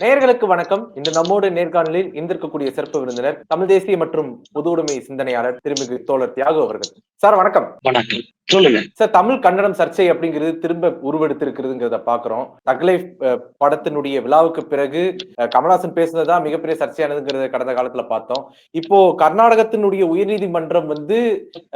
நேயர்களுக்கு வணக்கம். இந்த நம்மோடு நேர்காணலில் இந்திருக்கக்கூடிய சிறப்பு விருந்தினர் தமிழ் தேசிய மற்றும் பொது உடைமை சிந்தனையாளர் திருமிகு தோழர் தியாகு அவர்கள். சார் வணக்கம். வணக்கம். சொல்லுங்க. சார் தமிழ் கன்னடம் சர்ச்சை அப்படிங்கிறது திரும்ப உருவெடுத்திருக்கிறதுங்கிறத பாக்குறோம் தக்லை படத்தினுடைய விழாவுக்கு பிறகு கமலஹாசன் பேசுனதா மிகப்பெரிய சர்ச்சையானதுங்கிறத கடந்த காலத்துல பார்த்தோம். இப்போ கர்நாடகத்தினுடைய உயர்நீதிமன்றம் வந்து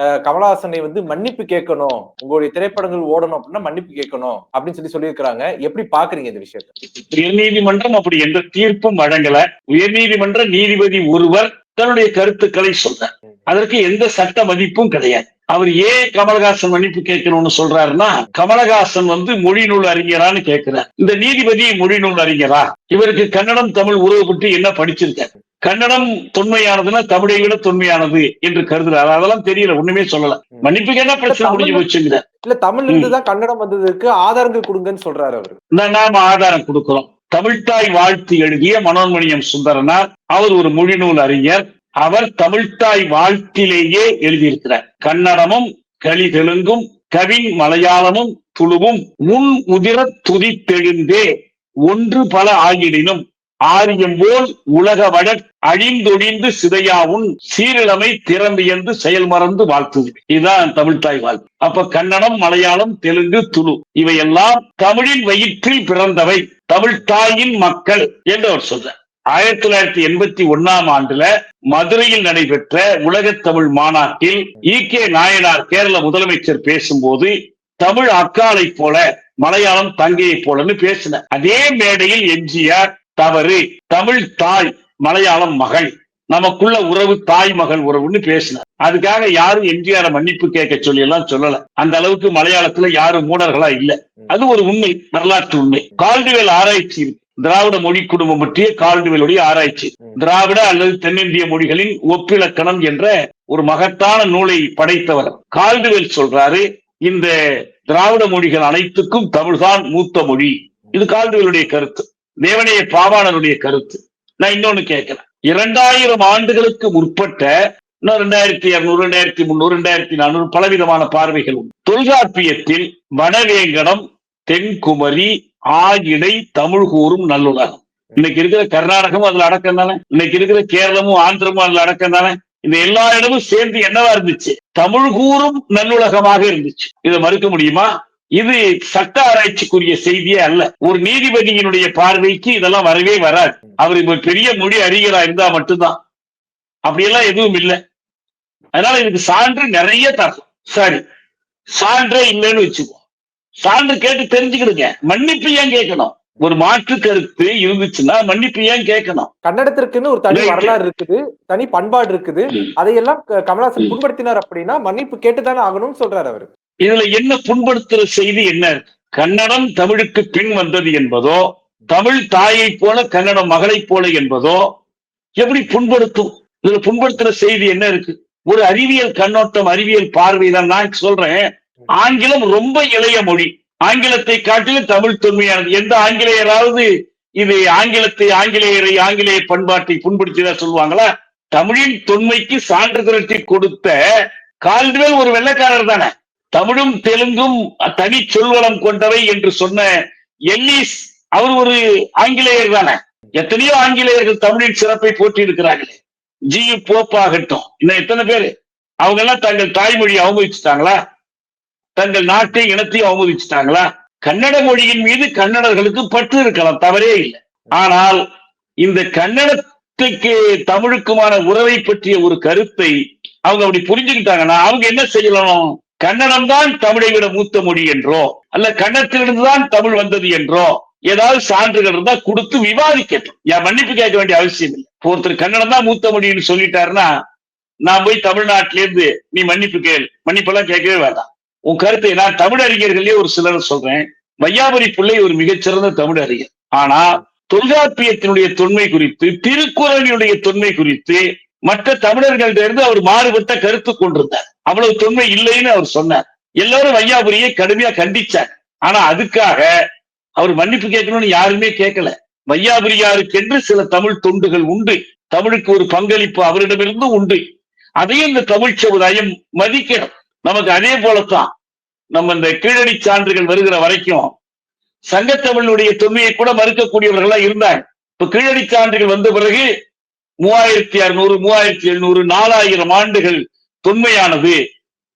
அஹ், கமலஹாசனை வந்து மன்னிப்பு கேட்கணும். உங்களுடைய திரைப்படங்கள் ஓடணும் அப்படின்னா மன்னிப்பு கேட்கணும் அப்படின்னு சொல்லி சொல்லியிருக்கிறாங்க. எப்படி பாக்குறீங்க இந்த விஷயத்தை? உயர்நீதிமன்றம் அப்படி எந்த தீர்ப்பும் வழங்கல. உயர்நீதிமன்ற நீதிபதி ஒருவர் தன்னுடைய கருத்துக்களை சொன்னார். அதற்கு எந்த சட்ட மதிப்பும் கிடையாது. அவர் ஏன் கமலஹாசன் மன்னிப்பு கேட்கணும்னு சொல்றாருன்னா கமலஹாசன் வந்து மொழி நூல் அறிஞரான்னு கேட்கிறார். இந்த நீதிபதி மொழி நூல் அறிஞரா? இவருக்கு கன்னடம் தமிழ் பற்றி என்ன படிச்சிருக்காரு? கன்னடம் தொன்மையானதுன்னா தமிழை விட தொன்மையானது என்று கருதுறாரு. அதெல்லாம் தெரியல ஒண்ணுமே சொல்லல. மன்னிப்புக்கு என்ன பிரச்சனை முடிஞ்சு போச்சுங்கிற? இல்ல தமிழ்ல இருந்து தான் கன்னடம் வந்ததுக்கு ஆதாரங்கள் கொடுங்கன்னு சொல்றாரு அவரு. நாம ஆதாரம் கொடுக்கிறோம். தமிழ்த்தாய் வாழ்த்து எழுதிய மனோன்மணியம் சுந்தரனார். அவர் ஒரு மொழிநூல் அறிஞர். அவர் தமிழ்த்தாய் வாழ்த்திலேயே எழுதியிருக்கிறார். கன்னடமும் களி தெலுங்கும் கவின் மலையாளமும் துளுவும் முன் உதிர துதித்தெழுந்தே ஒன்று பல ஆகிடினும் ஆரியம் போல் உலக வழக் அழிந்தொழிந்து சிதையாவும் சீரிழமை என்று செயல் மறந்து வாழ்த்தது இதுதான் தமிழ்தாய் வாழ்த்து. அப்ப கன்னடம் மலையாளம் தெலுங்கு துளு இவையெல்லாம் தமிழின் வயிற்றில் பிறந்தவை. தமிழ்தாயின் மக்கள் என்று அவர் சொல்றார். ஆயிரத்தி தொள்ளாயிரத்தி எண்பத்தி ஒன்னாம் ஆண்டுல மதுரையில் நடைபெற்ற உலகத் தமிழ் மாநாட்டில் ஈ கே. நாயனார் கேரள முதலமைச்சர் பேசும்போது தமிழ் அக்காலை போல மலையாளம் தங்கையை போலன்னு பேசின அதே மேடையில் எம்ஜிஆர் தவறு. தமிழ் தாய் மலையாளம் மகள். நமக்குள்ள உறவு தாய் மகள் உறவுன்னு பேசினார் அதுக்காக யாரும் எம்ஜிஆர் மன்னிப்பு கேட்க சொல்லி எல்லாம் சொல்லல. அந்த அளவுக்கு மலையாளத்துல யாரும் மூடர்களா இல்ல. அது ஒரு உண்மை வரலாற்று உண்மை. கால்டுவேல் ஆராய்ச்சி இருக்கு திராவிட மொழி குடும்பம் பற்றிய கால்டுவேலுடைய ஆராய்ச்சி. திராவிட அல்லது தென்னிந்திய மொழிகளின் ஒப்பிலக்கணம் என்ற ஒரு மகத்தான நூலை படைத்தவர் கால்டுவேல் சொல்றாரு. இந்த திராவிட மொழிகள் அனைத்துக்கும் தமிழ்தான் மூத்த மொழி. இது கால்டுவேலுடைய கருத்து. தேவனைய பாவாணருடைய கருத்து. நான் இன்னொன்னு கேட்கிறேன். இரண்டாயிரம் ஆண்டுகளுக்கு முற்பட்ட இன்னும் ரெண்டாயிரத்தி இருநூறு ரெண்டாயிரத்தி முன்னூறு ரெண்டாயிரத்தி நானூறு பலவிதமான பார்வைகள் உண்டு. தொல்காப்பியத்தில் வனவேங்கடம் தென்குமரி ஆயிடை தமிழ் கூறும் நல்லுலகம். இன்னைக்கு இருக்கிற கர்நாடகமும் அதுல அடக்கம் தானே? இன்னைக்கு இருக்கிற கேரளமும் ஆந்திரமும் அதுல அடக்கம் தானே? இந்த எல்லா இடமும் சேர்ந்து என்னவா இருந்துச்சு? தமிழ் கூறும் நல்லுலகமாக இருந்துச்சு. இதை மறுக்க முடியுமா? இது சட்ட ஆராய்ச்சிக்குரிய செய்தியே அல்ல. ஒரு நீதிபதியினுடைய பார்வைக்கு இதெல்லாம் வரவே வராது. அவர் இப்ப பெரிய மொழி அறிஞரா இருந்தா மட்டும்தான். அப்படியெல்லாம் எதுவும் இல்லை. அதனால இதுக்கு சான்று நிறைய தரலாம் சரி. சான்றே இல்லைன்னு வச்சுக்கோ. சான்று கேட்டு தெரிஞ்சுக்கிடுங்க. மன்னிப்பு ஏன் கேட்கணும்? ஒரு மாற்று கருத்து இருந்துச்சுன்னா மன்னிப்பு ஏன் கேட்கணும்? கன்னடத்திற்குன்னு ஒரு தனி. வரலாறு இருக்குது தனி பண்பாடு இருக்குது. அதையெல்லாம் க- கமலஹாசன் ம். புண்படுத்தினார் அப்படின்னா மன்னிப்பு கேட்டுதானே ஆகணும்னு சொல்றாரு அவரு. இதுல என்ன புண்படுத்துற செய்தி என்ன? கன்னடம் தமிழுக்கு பின் வந்தது என்பதோ தமிழ் தாயை போல கன்னடம் மகளைப் போல என்பதோ எப்படி புண்படுத்தும்? இதுல புண்படுத்துற செய்தி என்ன இருக்கு? ஒரு அறிவியல் கண்ணோட்டம் அறிவியல் பார்வை தான். நான் சொல்றேன் ஆங்கிலம் ரொம்ப இளைய மொழி. ஆங்கிலத்தை காட்டிலும் தமிழ் தொன்மையானது. எந்த ஆங்கிலேயராவது இது ஆங்கிலத்தை ஆங்கிலேயரை ஆங்கிலேய பண்பாட்டை புண்படுத்தியதா சொல்லுவாங்களா? தமிழின் தொன்மைக்கு சான்று திரட்டி கொடுத்த கால்டுவேல் ஒரு வெள்ளைக்காரர் தானே? தமிழும் தெலுங்கும் தனி சொல்வளம் கொண்டவை என்று சொன்ன எல்லிஸ் அவர் ஒரு ஆங்கிலேயர் தானே. எத்தனையோ ஆங்கிலேயர்கள் தமிழின் சிறப்பை போற்றி இருக்கிறார்களே ஜி போப் ஆகட்டும். இன்னும் எத்தனை பேரு? அவங்க எல்லாம் தங்கள் தாய்மொழியை அவமதிச்சுட்டாங்களா? தங்கள் நாட்டை இனத்தையும் அவமதிச்சுட்டாங்களா? கன்னட மொழியின் மீது கன்னடர்களுக்கு பற்று இருக்கலாம் தவறே இல்லை. ஆனால் இந்த கன்னடத்துக்கு தமிழுக்குமான உறவை பற்றிய ஒரு கருத்தை அவங்க அப்படி புரிஞ்சுக்கிட்டாங்கன்னா அவங்க என்ன செய்யணும்? கன்னடம் தான் தமிழை விட மூத்த மொழி என்றோ அல்ல கன்னடத்திலிருந்து தான் தமிழ் வந்தது என்றோ ஏதாவது சான்றுகள் இருந்தா கொடுத்து விவாதிக்கட்டும். என் மன்னிப்பு கேட்க வேண்டிய அவசியம் இல்லை. ஒருத்தர் கன்னடம் தான் மூத்த மொழின்னு சொல்லிட்டாருன்னா நான் போய் தமிழ்நாட்டில இருந்து நீ மன்னிப்பு கேள். மன்னிப்பெல்லாம் கேட்கவே வேண்டாம். உன் கருத்தை நான் தமிழ் அறிஞர்களே ஒரு சிலர் சொல்றேன். வையாபுரி பிள்ளை ஒரு மிகச்சிறந்த தமிழ் அறிஞர். ஆனா தொல்காப்பியத்தினுடைய தொன்மை குறித்து திருக்குறளினுடைய தொன்மை குறித்து மற்ற தமிழர்கள்ட்ட இருந்து அவர் மாறுபட்ட கருத்து கொண்டிருந்தார். அவ்வளவு தொன்மை இல்லைன்னு அவர் சொன்னார். எல்லாரும் வையாபுரியை கடுமையா கண்டிச்சார். ஆனா அதுக்காக அவர் மன்னிப்பு கேட்கணும்னு யாருமே கேட்கல. வையாபுரியாருக்கென்று சில தமிழ் தொண்டுகள் உண்டு. தமிழுக்கு ஒரு பங்களிப்பு அவரிடமிருந்து உண்டு. அதையும் இந்த தமிழ் சமுதாயம் மதிக்கணும். நமக்கு அதே போலத்தான். நம்ம இந்த கீழடி சான்றுகள் வருகிற வரைக்கும் சங்கத்தமிழனுடைய தொன்மையை கூட மறுக்கக்கூடியவர்களா இருந்தாங்க. இப்ப கீழடி சான்றுகள் வந்த பிறகு மூவாயிரத்தி அறுநூறு மூவாயிரத்தி எழுநூறு நாலாயிரம் ஆண்டுகள் தொன்மையானது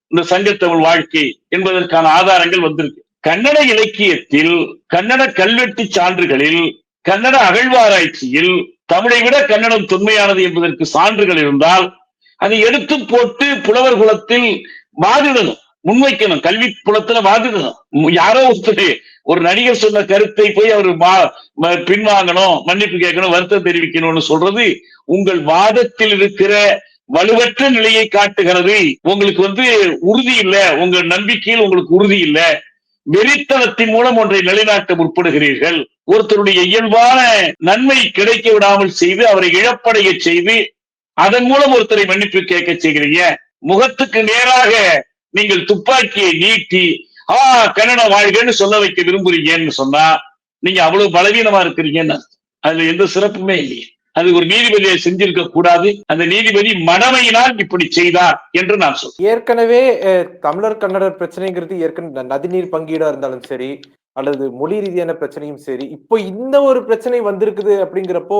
இந்த சங்கத்தமிழ் வாழ்க்கை என்பதற்கான ஆதாரங்கள் வந்திருக்கு. கன்னட இலக்கியத்தில் கன்னட கல்வெட்டு சான்றுகளில் கன்னட அகழ்வாராய்ச்சியில் தமிழை விட கன்னடம் தொன்மையானது என்பதற்கு சான்றுகள் இருந்தால் அதை எடுத்து போட்டு புலவர் குலத்தில் வாதிடணும் முன்வைக்கணும் கல்வி புலத்துல வாதிடணும். யாரோ ஒருத்தர் ஒரு நடிகர் சொன்ன கருத்தை போய் அவர் பின்வாங்கணும் மன்னிப்பு கேட்கணும் வருத்தம் தெரிவிக்கணும்னு சொல்றது உங்கள் வாதத்தில் இருக்கிற வலுவற்ற நிலையை காட்டுகிறது. உங்களுக்கு வந்து உறுதி இல்ல உங்க நம்பிக்கையில் உங்களுக்கு உறுதி இல்ல. வெறித்தனத்தின் மூலம் ஒன்றை நிலைநாட்ட முற்படுகிறீர்கள். ஒருத்தருடைய இயல்பான நன்மை கிடைக்க விடாமல் செய்து அவரை இழப்படைய செய்து அதன் மூலம் ஒருத்தரை மன்னிப்பு கேட்க செய்கிறீங்க. முகத்துக்கு நேராக நீங்கள் துப்பாக்கியை நீட்டி ஆ கன்னட வாழ்கன்னு சொல்ல வைக்க விரும்புறீங்கன்னு சொன்னா நீங்க அவ்வளவு பலவீனமா இருக்கிறீங்கன்னு. அதுல எந்த சிறப்புமே இல்லையே. அது ஒரு நீதிபதியை செஞ்சிருக்க கூடாது. அந்த நீதிபதி மடமையினால் இப்படி செய்தார் என்று நான் சொல்றேன். ஏற்கனவே தமிழர் கன்னடர் பிரச்சனைங்கிறது ஏற்கனவே நதிநீர் பங்கீடா இருந்தாலும் சரி அல்லது மொழி ரீதியான பிரச்சனையும் சரி இப்போ இந்த ஒரு பிரச்சனை வந்திருக்குது அப்படிங்கிறப்போ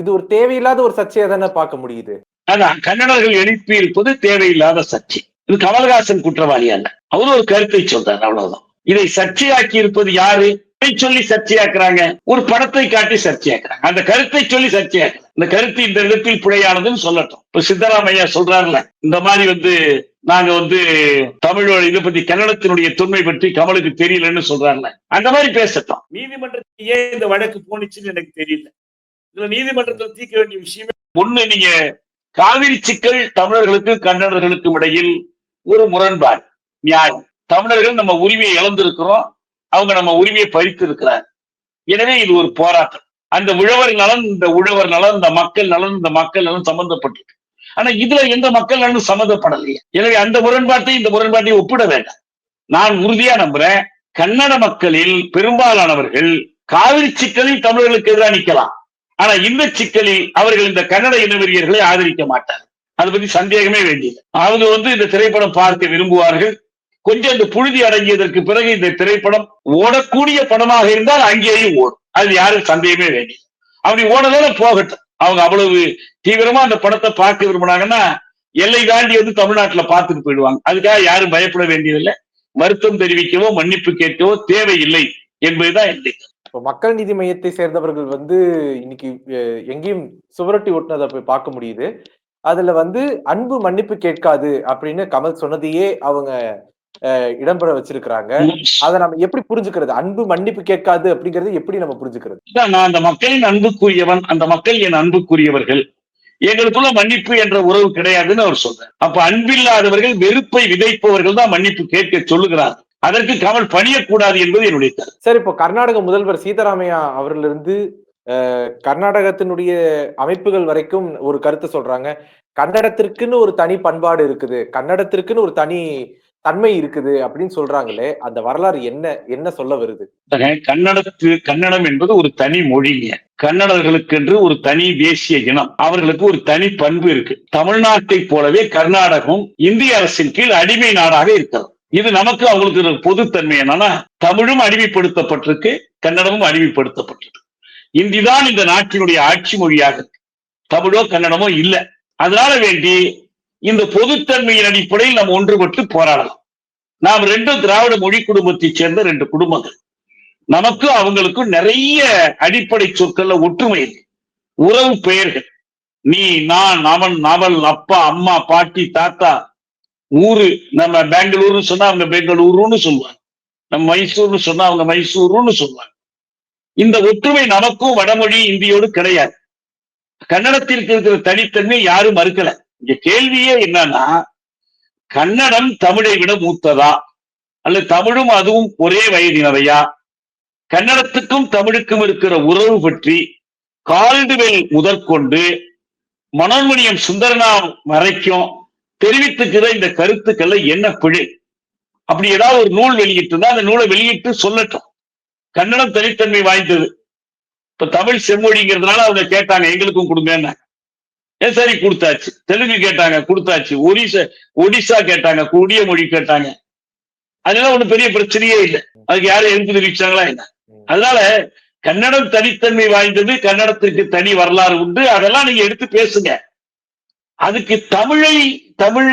இது ஒரு தேவையில்லாத ஒரு சர்ச்சையா தானே பார்க்க முடியுது? அதான் கன்னடர்கள் எழுப்பி இருப்பது தேவையில்லாத சர்ச்சை. இது கமல்ஹாசன் குற்றவாளி அல்ல. அவர் ஒரு கருத்தை சொல்றார் அவ்வளவுதான். இதை சர்ச்சையாக்கி இருப்பது யாரு? சொல்லி சர்ச்சையாக்குறாங்க. ஒரு படத்தை காட்டி சர்ச்சையாக்குறாங்க. அந்த கருத்தை சொல்லி சர்ச்சையாக்குறாங்க. இந்த கருத்து இந்த இடத்தில் பிழையானதுன்னு சொல்லட்டும். இப்ப சித்தராமையா சொல்றாருல இந்த மாதிரி வந்து நாங்க வந்து தமிழ் இதை பத்தி கன்னடத்தினுடைய தொன்மை பற்றி கமலுக்கு தெரியலன்னு சொல்றாருல அந்த மாதிரி பேசட்டும். நீதிமன்றத்தில் ஏன் இந்த வழக்கு போனுச்சுன்னு எனக்கு தெரியல. இதுல நீதிமன்றத்தில் தீர்க்க வேண்டிய விஷயமே ஒண்ணு நீங்க காவிரி சிக்கல் தமிழர்களுக்கு கன்னடர்களுக்கும் இடையில் ஒரு முரண்பாடு. நியாயம் தமிழர்கள் நம்ம உரிமையை இழந்திருக்கிறோம். அவங்க நம்ம உரிமையை பறித்து இருக்கிறார். எனவே இது ஒரு போராட்டம். அந்த உழவர் நலன் இந்த உழவர் நலன் இந்த மக்கள் நலன் இந்த மக்கள் நலன் சம்பந்தப்பட்டிருக்கு. ஆனா இதுல எந்த மக்கள் நலனும் சம்மந்தப்படலையே எனவே அந்த முரண்பாட்டை இந்த முரண்பாட்டை ஒப்பிட வேண்டாம். நான் உறுதியா நம்புறேன் கன்னட மக்களில் பெரும்பாலானவர்கள் காவிரி சிக்கலில் தமிழர்களுக்கு எதிராக நிக்கலாம் ஆனா இந்த சிக்கலில் அவர்கள் இந்த கன்னட இனவெறியர்களை ஆதரிக்க மாட்டார் அதை பத்தி சந்தேகமே வேண்டியது அவங்க வந்து இந்த திரைப்படம் பார்க்க விரும்புவார்கள். கொஞ்சம் இந்த புழுதி அடங்கியதற்கு பிறகு இந்த திரைப்படம் ஓடக்கூடிய படமாக இருந்தால் அங்கேயும் ஓடும். அது யாரும் சந்தேகமே வேண்டியது அப்படி ஓடதான போகட்டும். அவங்க அவ்வளவு தீவிரமா அந்த படத்தை பார்க்க விரும்பினாங்கன்னா எல்லை தாண்டி வந்து தமிழ்நாட்டுல பார்த்துட்டு போயிடுவாங்க. அதுக்காக யாரும் பயப்பட வேண்டியதில்லை. வருத்தம் தெரிவிக்கவோ மன்னிப்பு கேட்கவோ தேவையில்லை என்பதுதான் என் இப்போ மக்கள் நீதி மையத்தை சேர்ந்தவர்கள் வந்து இன்னைக்கு எங்கேயும் சுவரட்டி ஒட்டினதை போய் பார்க்க முடியுது. அதுல வந்து அன்பு மன்னிப்பு கேட்காது அப்படின்னு கமல் சொன்னதையே அவங்க இடம்பெற வச்சிருக்கிறாங்க. அதை நம்ம எப்படி புரிஞ்சுக்கிறது? அன்பு மன்னிப்பு கேட்காது அப்படிங்கறது எப்படி நம்ம புரிஞ்சுக்கிறது? நான் அந்த மக்களின் அன்புக்குரியவன் அந்த மக்கள் என் அன்புக்குரியவர்கள். எங்களுக்குள்ள மன்னிப்பு என்ற உறவு கிடையாதுன்னு அவர் சொல்றார். அப்ப அன்பில்லாதவர்கள் வெறுப்பை விதைப்பவர்கள் தான் மன்னிப்பு கேட்க சொல்லுகிறார். அதற்கு கமல் பணியக்கூடாது என்பது என்னுடைய சரி இப்போ கர்நாடக முதல்வர் சீதாராமையா அவர்களிருந்து அஹ், கர்நாடகத்தினுடைய அமைப்புகள் வரைக்கும் ஒரு கருத்து சொல்றாங்க. கன்னடத்திற்குன்னு ஒரு தனி பண்பாடு இருக்குது. கன்னடத்திற்குன்னு ஒரு தனி தன்மை இருக்குது அப்படின்னு சொல்றாங்களே அந்த வரலாறு என்ன என்ன சொல்ல வருது? கன்னடத்து கன்னடம் என்பது ஒரு தனி மொழிங்க. கன்னடர்களுக்கு என்று ஒரு தனி தேசிய இனம். அவர்களுக்கு ஒரு தனி பண்பு இருக்கு. தமிழ்நாட்டை போலவே கர்நாடகம் இந்திய அரசின் கீழ் அடிமை நாடாக இருக்கிறது. இது நமக்கு அவங்களுக்கு பொதுத்தன்மை என்னன்னா தமிழும் அடிமைப்படுத்தப்பட்டிருக்கு கன்னடமும் அடிமைப்படுத்தப்பட்டிருக்கு. இந்திதான் இந்த நாட்டினுடைய ஆட்சி மொழியாக தமிழோ கன்னடமோ இல்லை. அதனால வேண்டி இந்த பொதுத்தன்மையின் அடிப்படையில் நாம் ஒன்றுபட்டு போராடலாம். நாம் ரெண்டும் திராவிட மொழி குடும்பத்தைச் சேர்ந்த ரெண்டு குடும்பங்கள். நமக்கும் அவங்களுக்கும் நிறைய அடிப்படை சொற்கள்ல ஒற்றுமை இருக்கு. உறவு பெயர்கள். நீ நான் அவன் அவள் அப்பா அம்மா பாட்டி தாத்தா ஊரு. நம்ம பெங்களூர்னு சொன்னா அவங்க பெங்களூருன்னு சொல்லுவாங்க. நம்ம மைசூர்னு சொன்னா அவங்க மைசூருன்னு சொல்லுவாங்க. இந்த ஒற்றுமை நமக்கும் வடமொழி இந்தியோடு கிடையாது. கன்னடத்திற்கு இருக்கிற தனித்தன்மை யாரும் மறுக்கல. இங்க கேள்வியே என்னன்னா கன்னடம் தமிழை விட மூத்ததா? அல்லது தமிழும் அதுவும் ஒரே வயதினவையா? கன்னடத்துக்கும் தமிழுக்கும் இருக்கிற உறவு பற்றி கால்டுவெல் முதற்கொண்டு மனோன்மணியம் சுந்தரனா வரைக்கும் தெரிவித்துக்கிற இந்த கருத்துக்கள்ல என்ன பிழை? அப்படி ஏதாவது ஒரு நூல் வெளியிட்டு அந்த நூலை வெளியிட்டு சொல்லட்டும். கன்னடம் தனித்தன்மை வாய்ந்தது. இப்ப தமிழ் செம்மொழிங்கிறதுனால அவங்க கேட்டாங்க எங்களுக்கும் கொடுங்கன்னு. ஏன் சரி கொடுத்தாச்சு? தெலுங்கு கேட்டாங்க கொடுத்தாச்சு. ஒடிசா ஒடிசா கேட்டாங்க கொடிய மொழி கேட்டாங்க. அதெல்லாம் ஒன்றும் பெரிய பிரச்சனையே இல்லை. அதுக்கு யாரும் எதிர்ப்பு தெரிவிச்சாங்களா என்ன? அதனால கன்னடம் தனித்தன்மை வாய்ந்தது கன்னடத்துக்கு தனி வரலாறு உண்டு. அதெல்லாம் நீங்க எடுத்து பேசுங்க. அதுக்கு தமிழை தமிழ்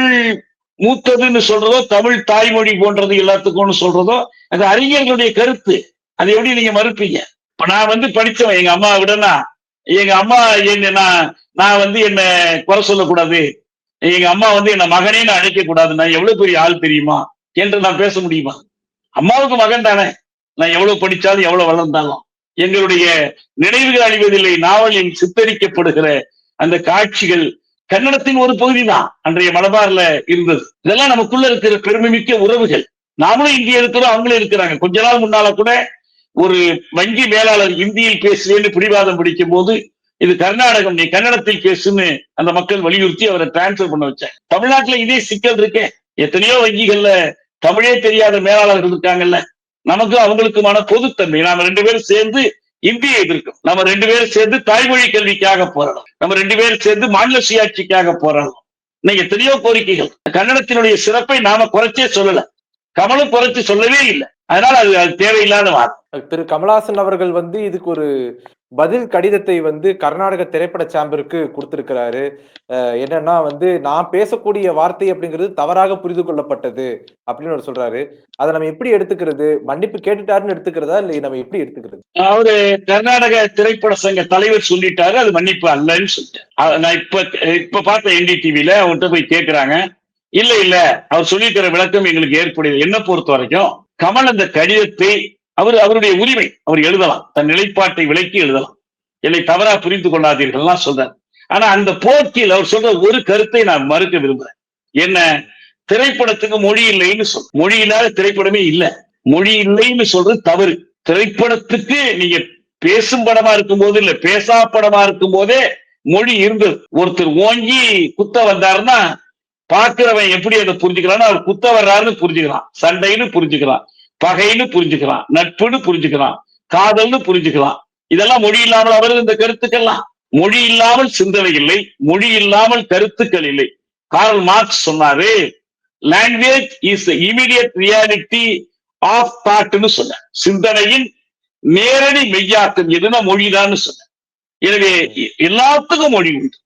மூத்ததுன்னு சொல்றதோ தமிழ் தாய்மொழி போன்றது எல்லாத்துக்கும்னு சொல்றதோ அது அறிஞர்களுடைய கருத்து. அதை எப்படி நீங்க மறுப்பீங்க? இப்ப நான் வந்து படிச்சவன் எங்க அம்மா விடனா எங்க அம்மா என்ன நான் நான் வந்து என்ன குறை சொல்லக்கூடாது. எங்க அம்மா வந்து என்ன மகனே அழைக்க கூடாது நான் எவ்வளவு பெரிய ஆள் தெரியுமா? என்று நான் பேச முடியுமா? அம்மாவுக்கு மகன் தானே. நான் எவ்வளவு படிச்சாலும் எவ்வளவு வளர்ந்தாலும். எங்களுடைய நினைவுகள் அழிவதில்லை. நாவலில் சித்தரிக்கப்படுகிற அந்த காட்சிகள் கன்னடத்தின் ஒரு பகுதி தான் அன்றைய மலபார்ல இருந்தது. இதெல்லாம் நமக்குள்ள இருக்கிற பெருமைமிக்க உறவுகள். நாமளும் இங்கே இருக்கிறோம் அவங்களும் இருக்கிறாங்க. கொஞ்ச நாள் முன்னால கூட ஒரு வங்கி மேலாளர் இந்தியில் பேசுவேன்னு பிடிவாதம் பிடிக்கும் போது இது கர்நாடகம் நீ கன்னடத்தில் பேசுன்னு அந்த மக்கள் வலியுறுத்தி அவரை டிரான்ஸ்பர் பண்ண வச்சாங்க. தமிழ்நாட்டுல இதே சிக்கல் இருக்கே. எத்தனையோ வங்கிகள்ல தமிழே தெரியாத மேலாளர்கள் இருக்காங்கல்ல. நமக்கும் அவங்களுக்குமான பொதுத்தன்மை. நாம ரெண்டு பேரும் சேர்ந்து இந்தியை எதிர்க்கும் நம்ம ரெண்டு பேரும் சேர்ந்து தாய்மொழி கல்விக்காக போராடும் நம்ம ரெண்டு பேரும் சேர்ந்து மாநில சுயாட்சிக்காக போராடும் இன்னும் எத்தனையோ கோரிக்கைகள். கன்னடத்தினுடைய சிறப்பை நாம குறைச்சே சொல்லல. கமலும் குறைச்சு சொல்லவே இல்லை. அதனால அது அது தேவையில்லாத வார்த்தை. திரு கமலஹாசன் அவர்கள் வந்து இதுக்கு ஒரு பதில் கடிதத்தை வந்து கர்நாடக திரைப்பட சாம்பருக்கு கொடுத்திருக்கிறாரு. என்னன்னா வந்து நான் பேசக்கூடிய வார்த்தை அப்படிங்கிறது தவறாக புரிந்து கொள்ளப்பட்டது அப்படின்னு அவர் சொல்றாரு. அதை நம்ம எப்படி எடுத்துக்கிறது? மன்னிப்பு கேட்டுட்டாருன்னு எடுத்துக்கிறதா? இல்லை நம்ம எப்படி எடுத்துக்கிறது? அவரு கர்நாடக திரைப்பட சங்க தலைவர் சொல்லிட்டாரு அது மன்னிப்பு அல்லன்னு சொல்லிட்டாரு. நான் இப்ப இப்ப பார்த்த என்டிடிவில அவர்கிட்ட போய் கேக்குறாங்க. இல்ல இல்ல அவர் சொல்லியிருக்கிற விளக்கம் எங்களுக்கு ஏற்படுது என்ன பொறுத்த வரைக்கும் கமல் அந்த கடிதத்தை அவர் அவருடைய உரிமை அவர் எழுதலாம். தன் நிலைப்பாட்டை விலக்கி எழுதலாம். என்னை தவறா புரிந்து கொள்ளாதீர்கள்லாம் சொல்றார். ஆனா அந்த போக்கில் அவர் சொல்ற ஒரு கருத்தை நான் மறுக்க விரும்புறேன். என்ன? திரைப்படத்துக்கு மொழி இல்லைன்னு சொல். மொழி இல்லாத திரைப்படமே இல்லை. மொழி இல்லைன்னு சொல்றது தவறு. திரைப்படத்துக்கு நீங்க பேசும் படமா இருக்கும் போது இல்ல பேசா படமா இருக்கும் போதே மொழி இருந்தது. ஒருத்தர் ஓங்கி குத்த வந்தாருன்னா பார்க்கிறவன் எப்படி அதை புரிஞ்சுக்கிறான்னு அவர் குத்த வர்றாருன்னு புரிஞ்சுக்கிறான். சண்டைன்னு புரிஞ்சுக்கிறான். பகைன்னு புரிஞ்சுக்கிறான். நட்புன்னு புரிஞ்சுக்கிறான். காதல்னு புரிஞ்சுக்கலாம் இதெல்லாம் மொழி இல்லாமல் அவரது இந்த கருத்துக்கெல்லாம் மொழி இல்லாமல் சிந்தனை இல்லை. மொழி இல்லாமல் கருத்துக்கள் இல்லை. கார்ல் மார்க்ஸ் சொன்னாரு language is immediate reality of தாட்னு சொன்ன சிந்தனையின் நேரடி மெய்யாக்கம் எதுனா மொழிதான்னு சொன்ன எனவே எல்லாத்துக்கும் மொழி உண்டு.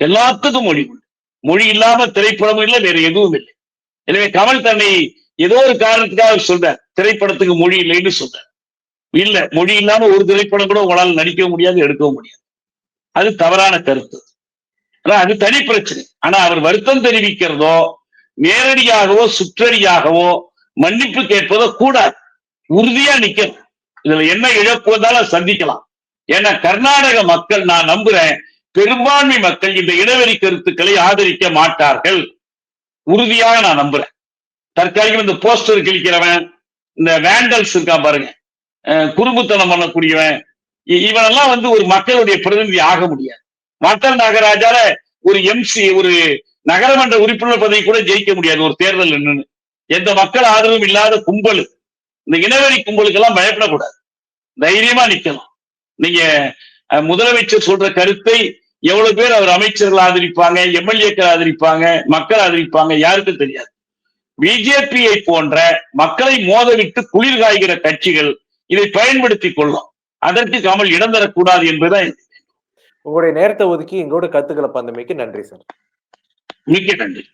எல்லாத்துக்கும் மொழி உண்டு. மொழி இல்லாம திரைப்படமும் இல்லை வேற எதுவும் இல்லை. எனவே கமல் தன்னை ஏதோ ஒரு காரணத்துக்காக சொல்றார். திரைப்படத்துக்கு மொழி இல்லைன்னு சொல்றார். இல்ல மொழி இல்லாம ஒரு திரைப்படம் கூட உங்களால் நடிக்கவும் முடியாது எடுக்கவும் முடியாது. அது தவறான கருத்து. ஆனா அது தனி பிரச்சனை. ஆனா அவர் வருத்தம் தெரிவிக்கிறதோ நேரடியாகவோ சுற்றடியாகவோ மன்னிப்பு கேட்பதோ கூடாது. உறுதியா நிக்கணும். இதுல என்ன இழப்பு வந்தாலும் சந்திக்கலாம். ஏன்னா கர்நாடக மக்கள் நான் நம்புறேன் பெரும்பான்மை மக்கள் இந்த இனவெறி கருத்துக்களை ஆதரிக்க மாட்டார்கள். உறுதியாக நான் நம்புறேன். தற்காலிகம் இந்த போஸ்டர் கிழிக்கிறவன் இந்த வேண்டல்ஸ் இருக்கான் பாருங்க. குறும்புத்தனம் பண்ணக்கூடியவன் இ- இவனெல்லாம் வந்து ஒரு மக்களுடைய பிரதிநிதி ஆக முடியாது. மக்கள் நாகராஜால ஒரு எம்சி ஒரு நகரமன்ற உறுப்பினர் பதவி கூட ஜெயிக்க முடியாது ஒரு தேர்தல் என்னன்னு எந்த மக்கள் ஆதரவும் இல்லாத கும்பல். இந்த இனவெறி கும்பலுக்கெல்லாம் பயப்படக்கூடாது. தைரியமா நிக்கலாம் நீங்க முதலமைச்சர் சொல்ற கருத்தை எவ்வளவு பேர் அவர் அமைச்சர்கள் ஆதரிப்பாங்க எம்எல்ஏக்கள் ஆதரிப்பாங்க மக்கள் ஆதரிப்பாங்க யாருக்கும் தெரியாது. பிஜேபியை போன்ற மக்களை மோதவிட்டு குளிர் காய்கிற கட்சிகள் இதை பயன்படுத்திக் கொள்ளும். அதற்கு கமல் இடம் தரக்கூடாது என்பதுதான் என் உங்களுடைய நேரத்தை ஒதுக்கி எங்களோட கருத்துக்களை பந்தமைக்கு நன்றி சார். மிக்க நன்றி.